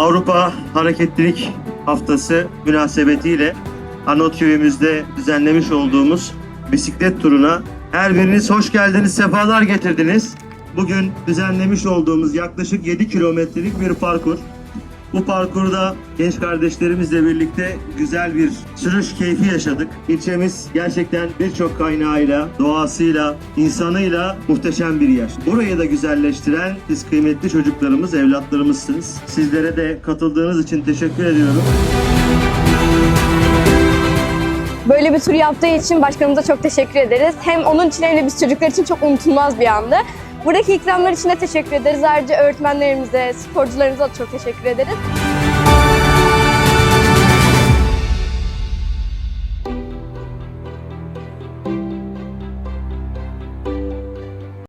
Avrupa Hareketlilik Haftası münasebetiyle Anot köyümüzde düzenlemiş olduğumuz bisiklet turuna her biriniz hoş geldiniz, sefalar getirdiniz. Bugün düzenlemiş olduğumuz yaklaşık 7 kilometrelik bir parkur. Bu parkurda genç kardeşlerimizle birlikte güzel bir sürüş keyfi yaşadık. İlçemiz gerçekten birçok kaynağıyla, doğasıyla, insanıyla muhteşem bir yer. Burayı da güzelleştiren siz kıymetli çocuklarımız, evlatlarımızsınız. Sizlere de katıldığınız için teşekkür ediyorum. Böyle bir tur yaptığı için başkanımıza çok teşekkür ederiz. Hem onun için hem de biz çocuklar için çok unutulmaz bir andı. Buradaki ikramlar için de teşekkür ederiz. Ayrıca öğretmenlerimize, sporcularımıza da çok teşekkür ederiz.